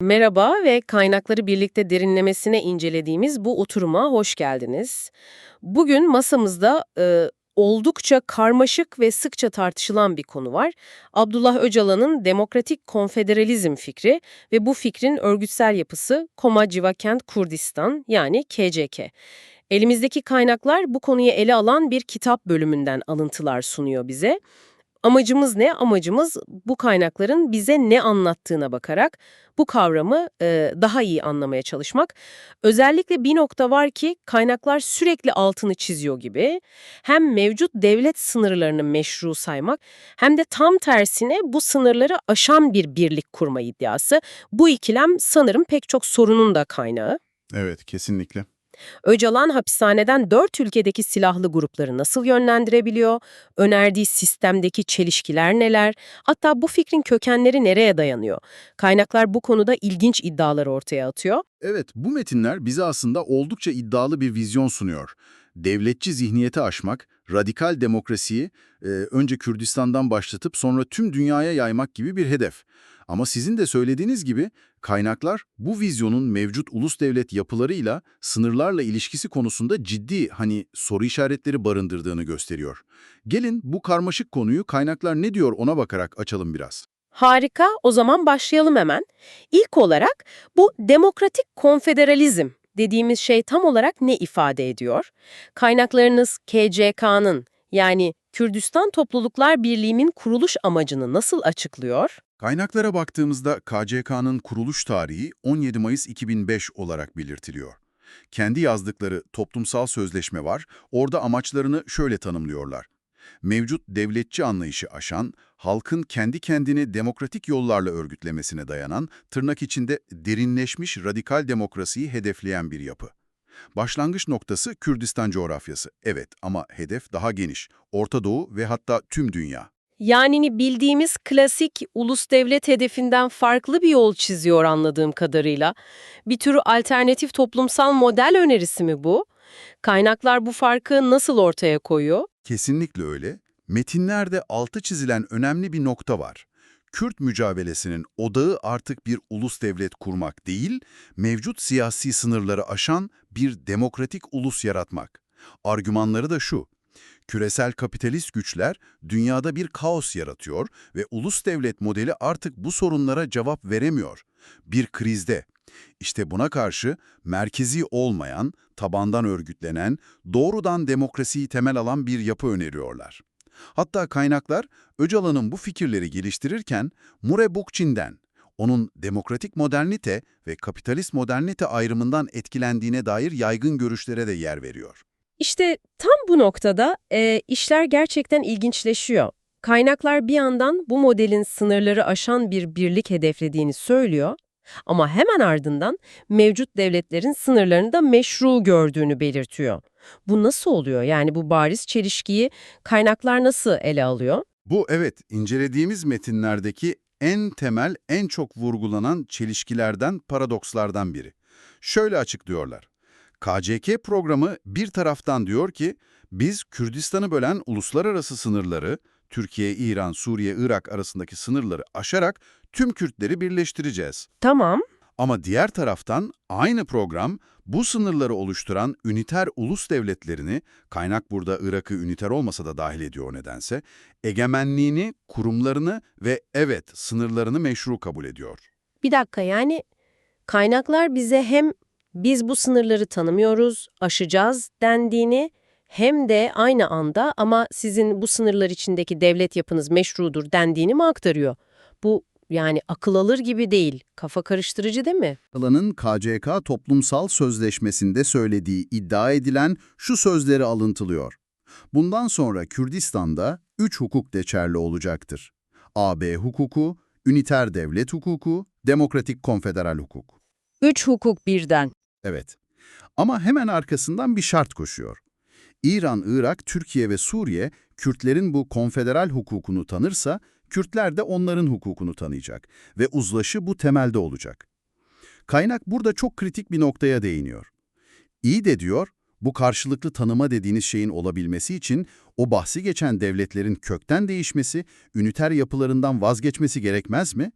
Merhaba ve kaynakları birlikte derinlemesine incelediğimiz bu oturuma hoş geldiniz. Bugün masamızda e, oldukça karmaşık ve sıkça tartışılan bir konu var. Abdullah Öcalan'ın demokratik konfederalizm fikri ve bu fikrin örgütsel yapısı Koma Civakent Kurdistan yani KCK. Elimizdeki kaynaklar bu konuyu ele alan bir kitap bölümünden alıntılar sunuyor bize. Amacımız ne? Amacımız bu kaynakların bize ne anlattığına bakarak bu kavramı e, daha iyi anlamaya çalışmak. Özellikle bir nokta var ki kaynaklar sürekli altını çiziyor gibi. Hem mevcut devlet sınırlarını meşru saymak hem de tam tersine bu sınırları aşan bir birlik kurma iddiası. Bu ikilem sanırım pek çok sorunun da kaynağı. Evet, kesinlikle. Öcalan hapishaneden dört ülkedeki silahlı grupları nasıl yönlendirebiliyor? Önerdiği sistemdeki çelişkiler neler? Hatta bu fikrin kökenleri nereye dayanıyor? Kaynaklar bu konuda ilginç iddialar ortaya atıyor. Evet, bu metinler bize aslında oldukça iddialı bir vizyon sunuyor. Devletçi zihniyeti aşmak, radikal demokrasiyi e, önce Kürdistan'dan başlatıp sonra tüm dünyaya yaymak gibi bir hedef. Ama sizin de söylediğiniz gibi kaynaklar bu vizyonun mevcut ulus devlet yapılarıyla, sınırlarla ilişkisi konusunda ciddi hani soru işaretleri barındırdığını gösteriyor. Gelin bu karmaşık konuyu kaynaklar ne diyor ona bakarak açalım biraz. Harika, o zaman başlayalım hemen. İlk olarak bu demokratik konfederalizm dediğimiz şey tam olarak ne ifade ediyor? Kaynaklarınız KCK'nın yani Kürdistan Topluluklar Birliği'nin kuruluş amacını nasıl açıklıyor? Kaynaklara baktığımızda KCK'nın kuruluş tarihi 17 Mayıs 2005 olarak belirtiliyor. Kendi yazdıkları toplumsal sözleşme var, orada amaçlarını şöyle tanımlıyorlar. Mevcut devletçi anlayışı aşan, halkın kendi kendini demokratik yollarla örgütlemesine dayanan, tırnak içinde derinleşmiş radikal demokrasiyi hedefleyen bir yapı. Başlangıç noktası Kürdistan coğrafyası, evet ama hedef daha geniş, Orta Doğu ve hatta tüm dünya. Yani bildiğimiz klasik ulus devlet hedefinden farklı bir yol çiziyor anladığım kadarıyla. Bir tür alternatif toplumsal model önerisi mi bu? Kaynaklar bu farkı nasıl ortaya koyuyor? Kesinlikle öyle. Metinlerde altı çizilen önemli bir nokta var. Kürt mücadelesinin odağı artık bir ulus devlet kurmak değil, mevcut siyasi sınırları aşan bir demokratik ulus yaratmak. Argümanları da şu, küresel kapitalist güçler dünyada bir kaos yaratıyor ve ulus devlet modeli artık bu sorunlara cevap veremiyor. Bir krizde. İşte buna karşı merkezi olmayan, tabandan örgütlenen, doğrudan demokrasiyi temel alan bir yapı öneriyorlar. Hatta kaynaklar Öcalan'ın bu fikirleri geliştirirken Mure Bookchin'den, onun demokratik modernite ve kapitalist modernite ayrımından etkilendiğine dair yaygın görüşlere de yer veriyor. İşte tam bu noktada e, işler gerçekten ilginçleşiyor. Kaynaklar bir yandan bu modelin sınırları aşan bir birlik hedeflediğini söylüyor ama hemen ardından mevcut devletlerin sınırlarını da meşru gördüğünü belirtiyor. Bu nasıl oluyor? Yani bu bariz çelişkiyi kaynaklar nasıl ele alıyor? Bu evet, incelediğimiz metinlerdeki en temel, en çok vurgulanan çelişkilerden, paradokslardan biri. Şöyle açıklıyorlar. KCK programı bir taraftan diyor ki, biz Kürdistan'ı bölen uluslararası sınırları, Türkiye, İran, Suriye, Irak arasındaki sınırları aşarak tüm Kürtleri birleştireceğiz. Tamam. Ama diğer taraftan aynı program bu sınırları oluşturan üniter ulus devletlerini, kaynak burada Irak'ı üniter olmasa da dahil ediyor nedense, egemenliğini, kurumlarını ve evet sınırlarını meşru kabul ediyor. Bir dakika yani kaynaklar bize hem biz bu sınırları tanımıyoruz, aşacağız dendiğini hem de aynı anda ama sizin bu sınırlar içindeki devlet yapınız meşrudur dendiğini mi aktarıyor? Bu yani akıl alır gibi değil, kafa karıştırıcı değil mi? Alanın KCK Toplumsal Sözleşmesi'nde söylediği iddia edilen şu sözleri alıntılıyor. Bundan sonra Kürdistan'da üç hukuk geçerli olacaktır. AB hukuku, üniter devlet hukuku, demokratik konfederal hukuk. Üç hukuk birden. Evet. Ama hemen arkasından bir şart koşuyor. İran, Irak, Türkiye ve Suriye, Kürtlerin bu konfederal hukukunu tanırsa, Kürtler de onların hukukunu tanıyacak ve uzlaşı bu temelde olacak. Kaynak burada çok kritik bir noktaya değiniyor. İyi de diyor, bu karşılıklı tanıma dediğiniz şeyin olabilmesi için o bahsi geçen devletlerin kökten değişmesi, üniter yapılarından vazgeçmesi gerekmez mi?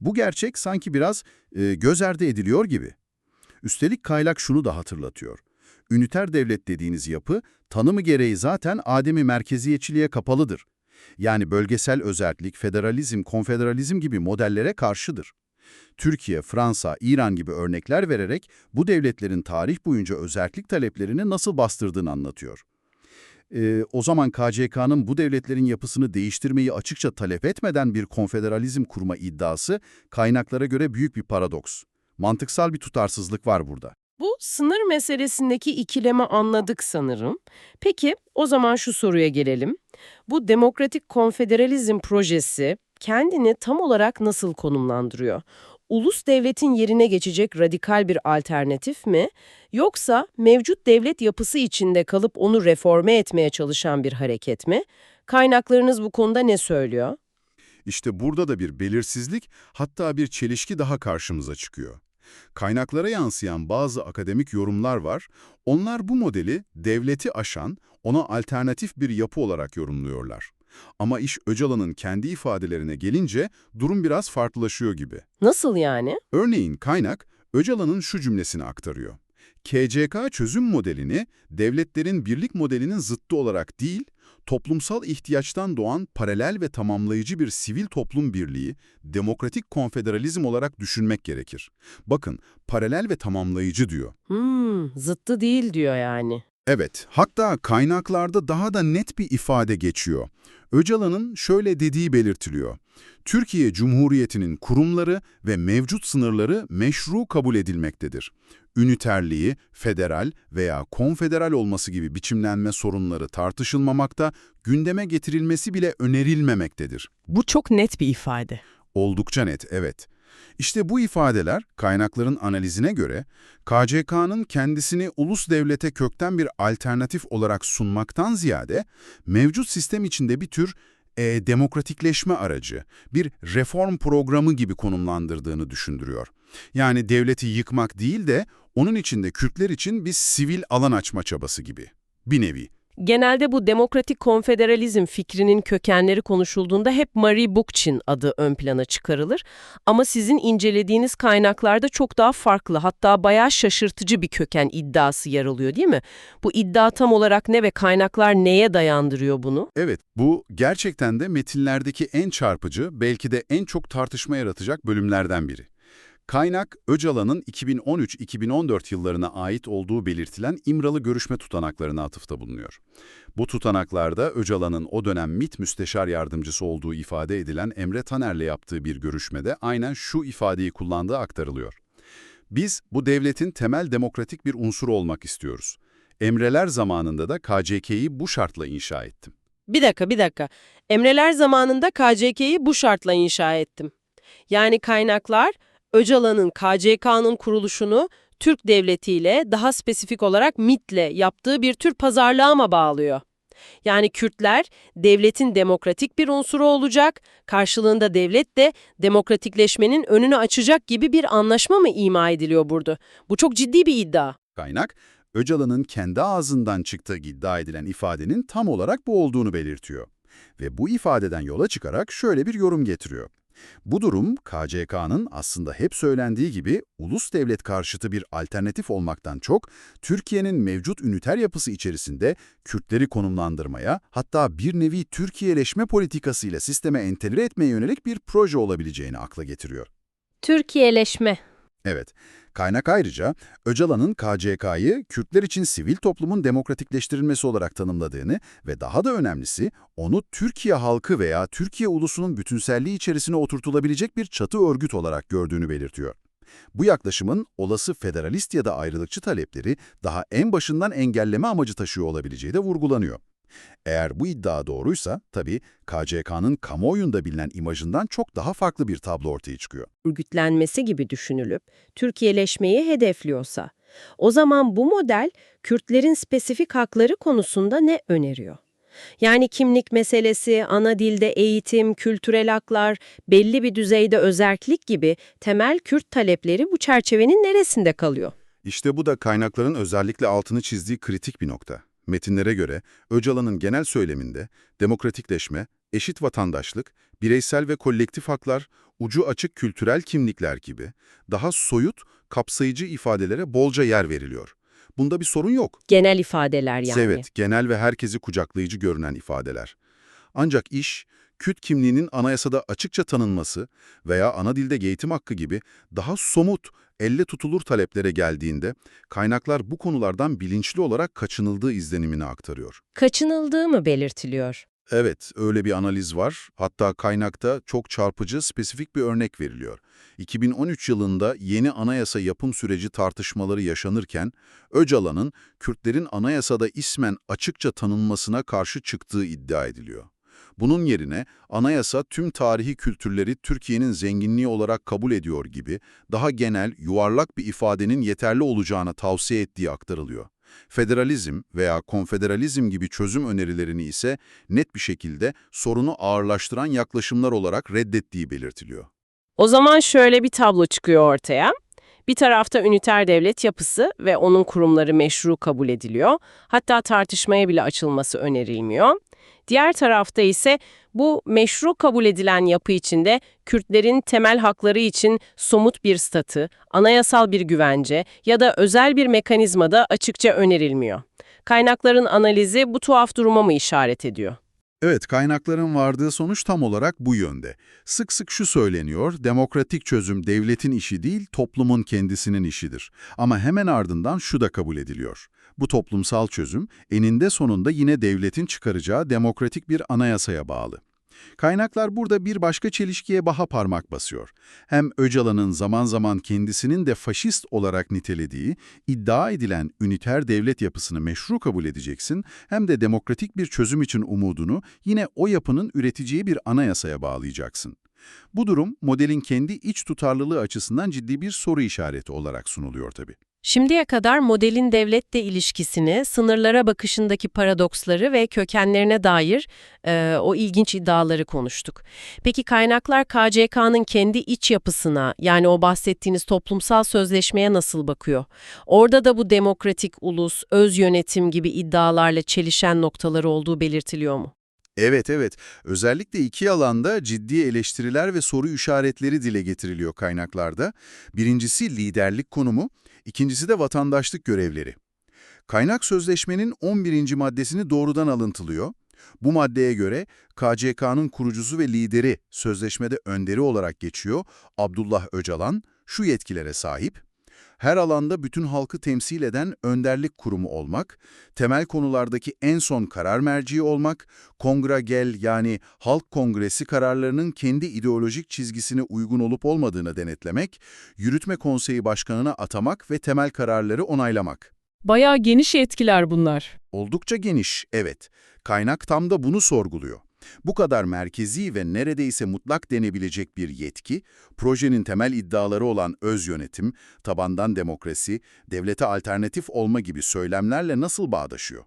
Bu gerçek sanki biraz e, göz ardı ediliyor gibi. Üstelik Kaylak şunu da hatırlatıyor. Üniter devlet dediğiniz yapı, tanımı gereği zaten ademi merkeziyetçiliğe kapalıdır. Yani bölgesel özellik, federalizm, konfederalizm gibi modellere karşıdır. Türkiye, Fransa, İran gibi örnekler vererek bu devletlerin tarih boyunca özellik taleplerini nasıl bastırdığını anlatıyor. Ee, o zaman KCK'nın bu devletlerin yapısını değiştirmeyi açıkça talep etmeden bir konfederalizm kurma iddiası kaynaklara göre büyük bir paradoks. Mantıksal bir tutarsızlık var burada. Bu sınır meselesindeki ikilemi anladık sanırım. Peki o zaman şu soruya gelelim. Bu demokratik konfederalizm projesi kendini tam olarak nasıl konumlandırıyor? Ulus devletin yerine geçecek radikal bir alternatif mi? Yoksa mevcut devlet yapısı içinde kalıp onu reforme etmeye çalışan bir hareket mi? Kaynaklarınız bu konuda ne söylüyor? İşte burada da bir belirsizlik, hatta bir çelişki daha karşımıza çıkıyor. Kaynaklara yansıyan bazı akademik yorumlar var. Onlar bu modeli devleti aşan, ona alternatif bir yapı olarak yorumluyorlar. Ama iş Öcalan'ın kendi ifadelerine gelince durum biraz farklılaşıyor gibi. Nasıl yani? Örneğin kaynak Öcalan'ın şu cümlesini aktarıyor. KCK çözüm modelini devletlerin birlik modelinin zıttı olarak değil, toplumsal ihtiyaçtan doğan paralel ve tamamlayıcı bir sivil toplum birliği, demokratik konfederalizm olarak düşünmek gerekir. Bakın, paralel ve tamamlayıcı diyor. Hmm, zıttı değil diyor yani. Evet, hatta kaynaklarda daha da net bir ifade geçiyor. Öcalan'ın şöyle dediği belirtiliyor. Türkiye Cumhuriyeti'nin kurumları ve mevcut sınırları meşru kabul edilmektedir. Üniterliği, federal veya konfederal olması gibi biçimlenme sorunları tartışılmamakta, gündeme getirilmesi bile önerilmemektedir. Bu çok net bir ifade. Oldukça net, evet. İşte bu ifadeler, kaynakların analizine göre, KCK'nın kendisini ulus devlete kökten bir alternatif olarak sunmaktan ziyade, mevcut sistem içinde bir tür e, demokratikleşme aracı, bir reform programı gibi konumlandırdığını düşündürüyor. Yani devleti yıkmak değil de, onun içinde Kürtler için bir sivil alan açma çabası gibi. Bir nevi. Genelde bu demokratik konfederalizm fikrinin kökenleri konuşulduğunda hep Marie Bookchin adı ön plana çıkarılır. Ama sizin incelediğiniz kaynaklarda çok daha farklı hatta bayağı şaşırtıcı bir köken iddiası yer alıyor değil mi? Bu iddia tam olarak ne ve kaynaklar neye dayandırıyor bunu? Evet, bu gerçekten de metinlerdeki en çarpıcı, belki de en çok tartışma yaratacak bölümlerden biri. Kaynak, Öcalan'ın 2013-2014 yıllarına ait olduğu belirtilen İmralı görüşme tutanaklarına atıfta bulunuyor. Bu tutanaklarda Öcalan'ın o dönem MİT müsteşar yardımcısı olduğu ifade edilen Emre Taner'le yaptığı bir görüşmede aynen şu ifadeyi kullandığı aktarılıyor. Biz bu devletin temel demokratik bir unsuru olmak istiyoruz. Emreler zamanında da KCK'yi bu şartla inşa ettim. Bir dakika, bir dakika. Emreler zamanında KCK'yi bu şartla inşa ettim. Yani kaynaklar Öcalan'ın KCK'nın kuruluşunu Türk devletiyle daha spesifik olarak MIT'le yaptığı bir tür pazarlığa mı bağlıyor? Yani Kürtler devletin demokratik bir unsuru olacak, karşılığında devlet de demokratikleşmenin önünü açacak gibi bir anlaşma mı ima ediliyor burada? Bu çok ciddi bir iddia. Kaynak, Öcalan'ın kendi ağzından çıktığı iddia edilen ifadenin tam olarak bu olduğunu belirtiyor. Ve bu ifadeden yola çıkarak şöyle bir yorum getiriyor. Bu durum, KCK'nın aslında hep söylendiği gibi ulus devlet karşıtı bir alternatif olmaktan çok, Türkiye'nin mevcut üniter yapısı içerisinde Kürtleri konumlandırmaya, hatta bir nevi Türkiyeleşme politikasıyla sisteme entegre etmeye yönelik bir proje olabileceğini akla getiriyor. Türkiyeleşme. Evet, kaynak ayrıca Öcalan'ın KCK'yı Kürtler için sivil toplumun demokratikleştirilmesi olarak tanımladığını ve daha da önemlisi onu Türkiye halkı veya Türkiye ulusunun bütünselliği içerisine oturtulabilecek bir çatı örgüt olarak gördüğünü belirtiyor. Bu yaklaşımın olası federalist ya da ayrılıkçı talepleri daha en başından engelleme amacı taşıyor olabileceği de vurgulanıyor. Eğer bu iddia doğruysa tabii KCK'nın kamuoyunda bilinen imajından çok daha farklı bir tablo ortaya çıkıyor. örgütlenmesi gibi düşünülüp Türkiyeleşmeyi hedefliyorsa, o zaman bu model Kürtlerin spesifik hakları konusunda ne öneriyor? Yani kimlik meselesi, ana dilde eğitim, kültürel haklar, belli bir düzeyde özerklik gibi temel Kürt talepleri bu çerçevenin neresinde kalıyor? İşte bu da kaynakların özellikle altını çizdiği kritik bir nokta. Metinlere göre Öcalan'ın genel söyleminde demokratikleşme, eşit vatandaşlık, bireysel ve kolektif haklar, ucu açık kültürel kimlikler gibi daha soyut, kapsayıcı ifadelere bolca yer veriliyor. Bunda bir sorun yok. Genel ifadeler yani. Evet, genel ve herkesi kucaklayıcı görünen ifadeler. Ancak iş, Kürt kimliğinin anayasada açıkça tanınması veya ana dilde eğitim hakkı gibi daha somut, elle tutulur taleplere geldiğinde kaynaklar bu konulardan bilinçli olarak kaçınıldığı izlenimini aktarıyor. Kaçınıldığı mı belirtiliyor? Evet, öyle bir analiz var. Hatta kaynakta çok çarpıcı, spesifik bir örnek veriliyor. 2013 yılında yeni anayasa yapım süreci tartışmaları yaşanırken, Öcalan'ın Kürtlerin anayasada ismen açıkça tanınmasına karşı çıktığı iddia ediliyor. Bunun yerine anayasa tüm tarihi kültürleri Türkiye'nin zenginliği olarak kabul ediyor gibi daha genel, yuvarlak bir ifadenin yeterli olacağına tavsiye ettiği aktarılıyor. Federalizm veya konfederalizm gibi çözüm önerilerini ise net bir şekilde sorunu ağırlaştıran yaklaşımlar olarak reddettiği belirtiliyor. O zaman şöyle bir tablo çıkıyor ortaya. Bir tarafta üniter devlet yapısı ve onun kurumları meşru kabul ediliyor. Hatta tartışmaya bile açılması önerilmiyor. Diğer tarafta ise bu meşru kabul edilen yapı içinde Kürtlerin temel hakları için somut bir statü, anayasal bir güvence ya da özel bir mekanizma da açıkça önerilmiyor. Kaynakların analizi bu tuhaf duruma mı işaret ediyor? Evet, kaynakların vardığı sonuç tam olarak bu yönde. Sık sık şu söyleniyor, demokratik çözüm devletin işi değil, toplumun kendisinin işidir. Ama hemen ardından şu da kabul ediliyor. Bu toplumsal çözüm, eninde sonunda yine devletin çıkaracağı demokratik bir anayasaya bağlı. Kaynaklar burada bir başka çelişkiye baha parmak basıyor. Hem Öcalan'ın zaman zaman kendisinin de faşist olarak nitelediği, iddia edilen üniter devlet yapısını meşru kabul edeceksin, hem de demokratik bir çözüm için umudunu yine o yapının üreteceği bir anayasaya bağlayacaksın. Bu durum, modelin kendi iç tutarlılığı açısından ciddi bir soru işareti olarak sunuluyor tabii. Şimdiye kadar modelin devletle ilişkisini, sınırlara bakışındaki paradoksları ve kökenlerine dair e, o ilginç iddiaları konuştuk. Peki kaynaklar KCK'nın kendi iç yapısına, yani o bahsettiğiniz toplumsal sözleşmeye nasıl bakıyor? Orada da bu demokratik ulus, öz yönetim gibi iddialarla çelişen noktaları olduğu belirtiliyor mu? Evet evet, özellikle iki alanda ciddi eleştiriler ve soru işaretleri dile getiriliyor kaynaklarda. Birincisi liderlik konumu, ikincisi de vatandaşlık görevleri. Kaynak sözleşmenin 11. maddesini doğrudan alıntılıyor. Bu maddeye göre KCK'nın kurucusu ve lideri sözleşmede önderi olarak geçiyor Abdullah Öcalan şu yetkilere sahip. Her alanda bütün halkı temsil eden önderlik kurumu olmak, temel konulardaki en son karar merciği olmak, kongregel yani halk kongresi kararlarının kendi ideolojik çizgisine uygun olup olmadığını denetlemek, yürütme konseyi başkanına atamak ve temel kararları onaylamak. Bayağı geniş yetkiler bunlar. Oldukça geniş, evet. Kaynak tam da bunu sorguluyor. Bu kadar merkezi ve neredeyse mutlak denebilecek bir yetki, projenin temel iddiaları olan öz yönetim, tabandan demokrasi, devlete alternatif olma gibi söylemlerle nasıl bağdaşıyor?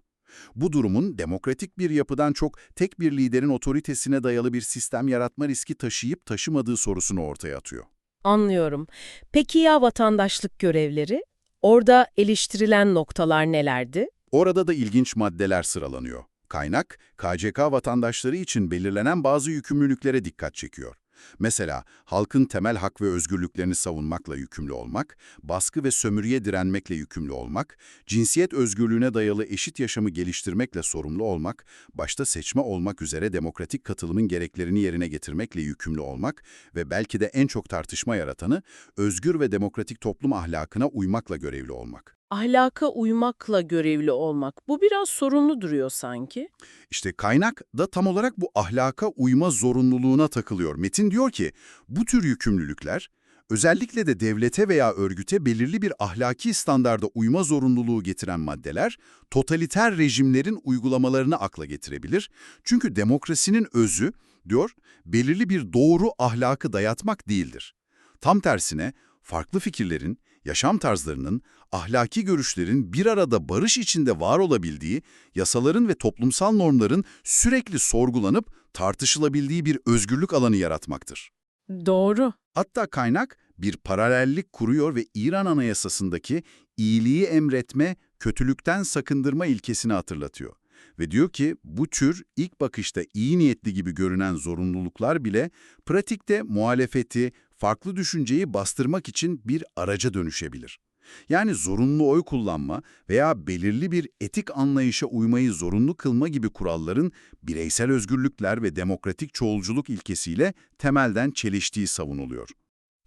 Bu durumun demokratik bir yapıdan çok tek bir liderin otoritesine dayalı bir sistem yaratma riski taşıyıp taşımadığı sorusunu ortaya atıyor. Anlıyorum. Peki ya vatandaşlık görevleri? Orada eleştirilen noktalar nelerdi? Orada da ilginç maddeler sıralanıyor. Kaynak, KCK vatandaşları için belirlenen bazı yükümlülüklere dikkat çekiyor. Mesela halkın temel hak ve özgürlüklerini savunmakla yükümlü olmak, baskı ve sömürüye direnmekle yükümlü olmak, cinsiyet özgürlüğüne dayalı eşit yaşamı geliştirmekle sorumlu olmak, başta seçme olmak üzere demokratik katılımın gereklerini yerine getirmekle yükümlü olmak ve belki de en çok tartışma yaratanı, özgür ve demokratik toplum ahlakına uymakla görevli olmak. Ahlaka uymakla görevli olmak. Bu biraz sorunlu duruyor sanki. İşte kaynak da tam olarak bu ahlaka uyma zorunluluğuna takılıyor. Metin diyor ki, bu tür yükümlülükler, özellikle de devlete veya örgüte belirli bir ahlaki standarda uyma zorunluluğu getiren maddeler, totaliter rejimlerin uygulamalarını akla getirebilir. Çünkü demokrasinin özü, diyor, belirli bir doğru ahlakı dayatmak değildir. Tam tersine, farklı fikirlerin, yaşam tarzlarının, ahlaki görüşlerin bir arada barış içinde var olabildiği, yasaların ve toplumsal normların sürekli sorgulanıp tartışılabildiği bir özgürlük alanı yaratmaktır. Doğru. Hatta kaynak bir paralellik kuruyor ve İran Anayasası'ndaki iyiliği emretme, kötülükten sakındırma ilkesini hatırlatıyor. Ve diyor ki bu tür ilk bakışta iyi niyetli gibi görünen zorunluluklar bile pratikte muhalefeti, farklı düşünceyi bastırmak için bir araca dönüşebilir. Yani zorunlu oy kullanma veya belirli bir etik anlayışa uymayı zorunlu kılma gibi kuralların bireysel özgürlükler ve demokratik çoğulculuk ilkesiyle temelden çeliştiği savunuluyor.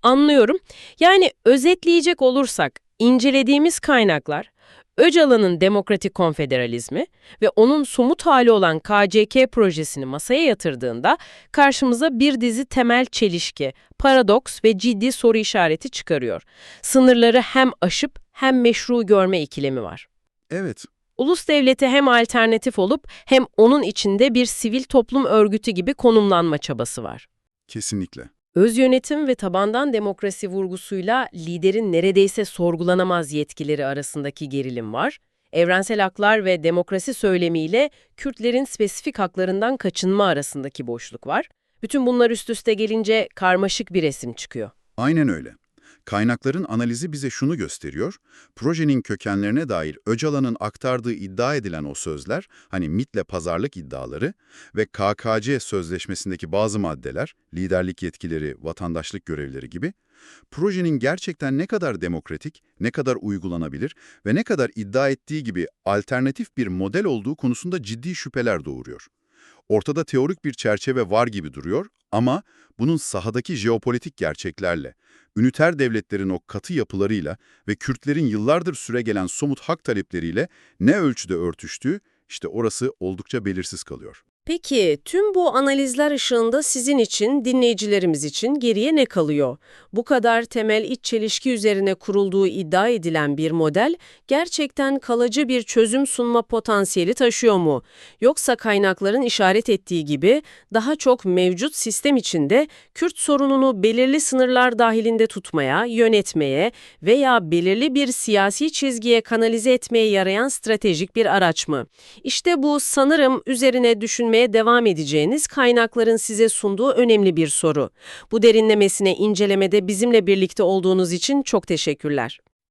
Anlıyorum. Yani özetleyecek olursak, incelediğimiz kaynaklar, Öcalan'ın demokratik konfederalizmi ve onun somut hali olan KCK projesini masaya yatırdığında karşımıza bir dizi temel çelişki, paradoks ve ciddi soru işareti çıkarıyor. Sınırları hem aşıp hem meşru görme ikilemi var. Evet, Ulus devleti hem alternatif olup hem onun içinde bir sivil toplum örgütü gibi konumlanma çabası var. kesinlikle. Öz yönetim ve tabandan demokrasi vurgusuyla liderin neredeyse sorgulanamaz yetkileri arasındaki gerilim var. Evrensel haklar ve demokrasi söylemiyle Kürtlerin spesifik haklarından kaçınma arasındaki boşluk var. Bütün bunlar üst üste gelince karmaşık bir resim çıkıyor. Aynen öyle. Kaynakların analizi bize şunu gösteriyor. Projenin kökenlerine dair Öcalan'ın aktardığı iddia edilen o sözler, hani MIT'le pazarlık iddiaları ve KKC sözleşmesindeki bazı maddeler, liderlik yetkileri, vatandaşlık görevleri gibi, projenin gerçekten ne kadar demokratik, ne kadar uygulanabilir ve ne kadar iddia ettiği gibi alternatif bir model olduğu konusunda ciddi şüpheler doğuruyor. Ortada teorik bir çerçeve var gibi duruyor ama bunun sahadaki jeopolitik gerçeklerle, üniter devletlerin o katı yapılarıyla ve Kürtlerin yıllardır süregelen somut hak talepleriyle ne ölçüde örtüştüğü, işte orası oldukça belirsiz kalıyor. Peki tüm bu analizler ışığında sizin için, dinleyicilerimiz için geriye ne kalıyor? Bu kadar temel iç çelişki üzerine kurulduğu iddia edilen bir model gerçekten kalıcı bir çözüm sunma potansiyeli taşıyor mu? Yoksa kaynakların işaret ettiği gibi daha çok mevcut sistem içinde Kürt sorununu belirli sınırlar dahilinde tutmaya, yönetmeye veya belirli bir siyasi çizgiye kanalize etmeye yarayan stratejik bir araç mı? İşte bu sanırım üzerine düşünmeye devam edeceğiniz kaynakların size sunduğu önemli bir soru. Bu derinlemesine incelemede bizimle birlikte olduğunuz için çok teşekkürler.